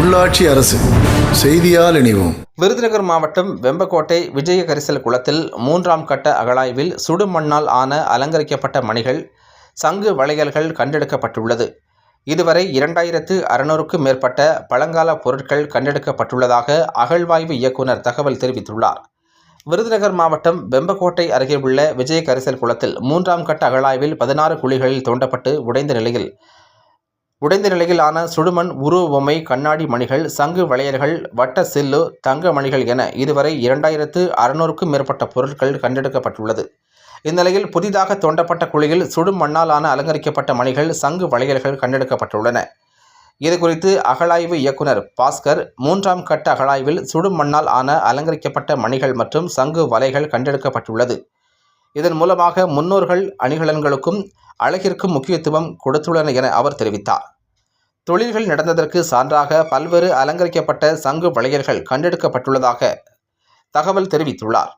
உள்ளாட்சி அரசு. செய்தியால் இணைவோம். விருதுநகர் மாவட்டம் வெம்பக்கோட்டை விஜய கரிசல் குளத்தில் மூன்றாம் கட்ட அகழாய்வில் சுடுமண்ணால் ஆன அலங்கரிக்கப்பட்ட மணிகள் சங்கு வளையல்கள் கண்டெடுக்கப்பட்டுள்ளது. இதுவரை இரண்டாயிரத்து அறுநூறுக்கும் மேற்பட்ட பழங்கால பொருட்கள் கண்டெடுக்கப்பட்டுள்ளதாக அகழ்வாய்வு இயக்குனர் தகவல் தெரிவித்துள்ளார். விருதுநகர் மாவட்டம் வெம்பக்கோட்டை அருகே உள்ள விஜய கரிசல் குளத்தில் மூன்றாம் கட்ட அகழாய்வில் பதினாறு குழிகளில் தோண்டப்பட்டு உடைந்த நிலையில் உடைந்த நிலையிலான சுடுமண் உருவ பொம்மை கண்ணாடி மணிகள் சங்கு வளையல்கள் வட்ட சில்லு தங்க மணிகள் என இதுவரை இரண்டாயிரத்து அறுநூறுக்கும் மேற்பட்ட பொருட்கள் கண்டெடுக்கப்பட்டுள்ளது. இந்நிலையில் புதிதாக தோண்டப்பட்ட குழியில் சுடும் மண்ணாலான அலங்கரிக்கப்பட்ட மணிகள் சங்கு வளையல்கள் கண்டெடுக்கப்பட்டுள்ளன. இதுகுறித்து அகழாய்வு இயக்குனர் பாஸ்கர் மூன்றாம் கட்ட அகழாய்வில் சுடும் மண்ணால் ஆன அலங்கரிக்கப்பட்ட மணிகள் மற்றும் சங்கு வலைகள் கண்டெடுக்கப்பட்டுள்ளது. இதன் மூலமாக முன்னோர்கள் அணிகலன்களுக்கும் அழகிற்கும் முக்கியத்துவம் கொடுத்துள்ளன என அவர் தெரிவித்தார். தொழில்கள் நடந்ததற்கு சான்றாக பல்வேறு அலங்கரிக்கப்பட்ட சங்கு வளையல்கள் கண்டெடுக்கப்பட்டுள்ளதாக தகவல் தெரிவித்துள்ளார்.